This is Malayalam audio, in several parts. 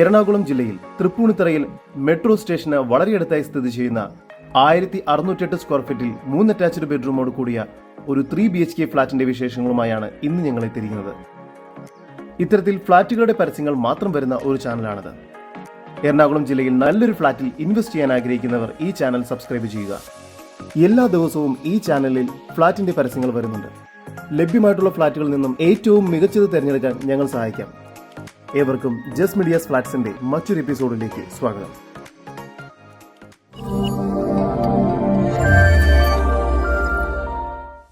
എറണാകുളം ജില്ലയിൽ തൃപ്പൂണിത്തറയിൽ മെട്രോ സ്റ്റേഷന് വളരെ അടുത്തായി സ്ഥിതി ചെയ്യുന്ന ആയിരത്തി അറുന്നൂറ്റെട്ട് സ്ക്വയർ ഫീറ്റിൽ മൂന്ന് അറ്റാച്ച്ഡ് ബെഡ്റൂമോട് കൂടിയ ഒരു ത്രീ ബി എച്ച് കെ ഫ്ളാറ്റിന്റെ വിശേഷങ്ങളുമായാണ് ഇന്ന് ഞങ്ങൾ എത്തിയിരിക്കുന്നത് ഇത്തരത്തിൽ ഫ്ളാറ്റുകളുടെ പരസ്യങ്ങൾ മാത്രം വരുന്ന ഒരു ചാനലാണിത്. എറണാകുളം ജില്ലയിൽ നല്ലൊരു ഫ്ളാറ്റിൽ ഇൻവെസ്റ്റ് ചെയ്യാൻ ആഗ്രഹിക്കുന്നവർ ഈ ചാനൽ സബ്സ്ക്രൈബ് ചെയ്യുക. എല്ലാ ദിവസവും ഈ ചാനലിൽ ഫ്ളാറ്റിന്റെ പരസ്യങ്ങൾ വരുന്നുണ്ട്. ലഭ്യമായിട്ടുള്ള ഫ്ളാറ്റുകളിൽ നിന്നും ഏറ്റവും മികച്ചത് തിരഞ്ഞെടുക്കാൻ ഞങ്ങൾ സഹായിക്കാം. ഏവർക്കും ജസ് മീഡിയാസ് ഫ്ലാറ്റ്സിന്റെ മറ്റൊരു എപ്പിസോഡിലേക്ക് സ്വാഗതം.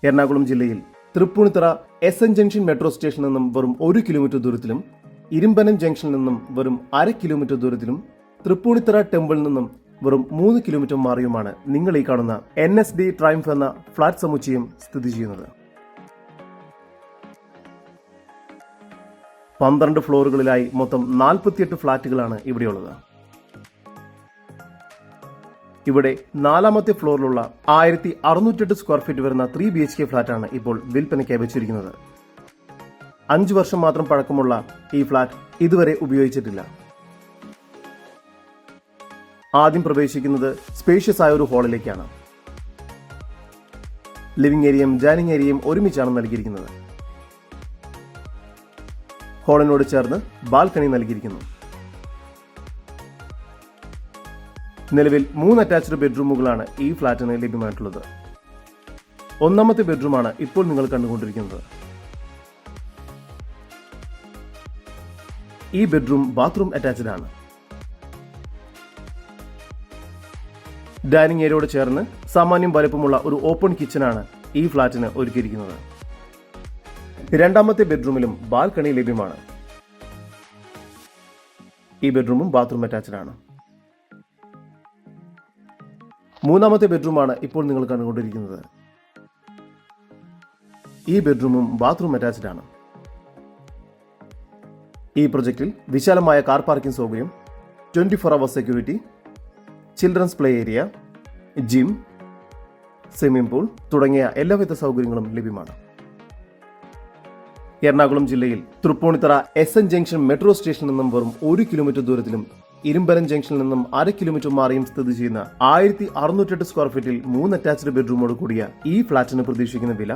എറണാകുളം ജില്ലയിൽ Tripunithura S N junction metro സ്റ്റേഷനിൽ നിന്നും വെറും ഒരു കിലോമീറ്റർ ദൂരത്തിലും ഇരുമ്പനം ജംഗ്ഷനിൽ നിന്നും വെറും അര കിലോമീറ്റർ ദൂരത്തിലും തൃപ്പൂണിത്തറ ടെമ്പിളിൽ നിന്നും വെറും മൂന്ന് കിലോമീറ്റർ മാറിയുമാണ് നിങ്ങൾ ഈ കാണുന്ന എൻ എസ് ഡി ട്രൈംഫ് എന്ന ഫ്ളാറ്റ് സമുച്ചയം സ്ഥിതി ചെയ്യുന്നത്. പന്ത്രണ്ട് ഫ്ലോറുകളിലായി മൊത്തം നാൽപ്പത്തിയെട്ട് ഫ്ളാറ്റുകളാണ് ഇവിടെയുള്ളത്. ഇവിടെ നാലാമത്തെ ഫ്ലോറിലുള്ള ആയിരത്തി അറുന്നൂറ്റെട്ട് സ്ക്വയർ ഫീറ്റ് വരുന്ന ത്രീ ബി എച്ച് കെ ഫ്ളാറ്റാണ് ഇപ്പോൾ വിൽപ്പനയ്ക്കായി വെച്ചിരിക്കുന്നത്. അഞ്ചു വർഷം മാത്രം പഴക്കമുള്ള ഈ ഫ്ളാറ്റ് ഇതുവരെ ഉപയോഗിച്ചിട്ടില്ല. ആദ്യം പ്രവേശിക്കുന്നത് സ്പേഷ്യസ് ആയ ഒരു ഹാളിലേക്കാണ് ലിവിംഗ് ഏരിയയും ഡൈനിങ് ഏരിയയും ഒരുമിച്ചാണ് നൽകിയിരിക്കുന്നത്. ഹാളിനോട് ചേർന്ന് ബാൽക്കണി നൽകിയിരിക്കുന്നു. നിലവിൽ മൂന്ന് അറ്റാച്ച്ഡ് ബെഡ്റൂമുകളാണ് ഈ ഫ്ളാറ്റിന് ലഭ്യമായിട്ടുള്ളത്. ഒന്നാമത്തെ ബെഡ്റൂമാണ് ഇപ്പോൾ നിങ്ങൾ കണ്ടുകൊണ്ടിരിക്കുന്നത്. ഈ ബെഡ്റൂം ബാത്റൂം അറ്റാച്ച്ഡ് ആണ്. ഡൈനിങ് ഏരിയയോട് ചേർന്ന് സാമാന്യം വലുപ്പമുള്ള ഒരു ഓപ്പൺ കിച്ചണാണ് ഈ ഫ്ളാറ്റിന് ഒരുക്കിയിരിക്കുന്നത്. രണ്ടാമത്തെ ബെഡ്റൂമിലും ബാൽക്കണി ലഭ്യമാണ്. ഈ ബെഡ്റൂമും ബാത്റൂം അറ്റാച്ച്ഡ് ആണ്. മൂന്നാമത്തെ ബെഡ്റൂമാണ് ഇപ്പോൾ നിങ്ങൾ കണ്ടുകൊണ്ടിരിക്കുന്നത്. ഈ ബെഡ്റൂമും ബാത്റൂം അറ്റാച്ച്ഡ് ആണ്. ഈ പ്രൊജക്റ്റിൽ വിശാലമായ കാർ പാർക്കിംഗ് സൗകര്യം twenty four hour security children's play area gym swimming pool തുടങ്ങിയ എല്ലാവിധ സൗകര്യങ്ങളും ലഭ്യമാണ്. എറണാകുളം ജില്ലയിൽ Tripunithura S N junction metro സ്റ്റേഷനിൽ നിന്നും വെറും ഒരു കിലോമീറ്റർ ദൂരത്തിലും ഇരുമ്പലം ജംഗ്ഷനിൽ നിന്നും അര കിലോമീറ്റർ മാറിയും സ്ഥിതി ചെയ്യുന്ന ആയിരത്തി അറുന്നൂറ്റെട്ട് സ്ക്വയർ ഫീറ്റിൽ മൂന്ന് അറ്റാച്ച്ഡ് ബെഡ്റൂമോട് കൂടിയ ഈ ഫ്ളാറ്റിന് പ്രതീക്ഷിക്കുന്ന വില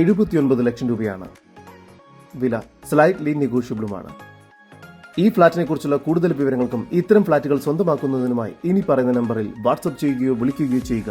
എഴുപത്തിയൊൻപത് ലക്ഷം രൂപയാണ്. വില സ്ലൈറ്റ്ലി നെഗോഷ്യബിളുമാണ് ഈ ഫ്ളാറ്റിനെ കുറിച്ചുള്ള കൂടുതൽ വിവരങ്ങൾക്കും ഇത്തരം ഫ്ളാറ്റുകൾ സ്വന്തമാക്കുന്നതിനുമായി ഇനി പറയുന്ന നമ്പറിൽ വാട്സ്ആപ്പ് ചെയ്യുകയോ വിളിക്കുകയോ ചെയ്യുക.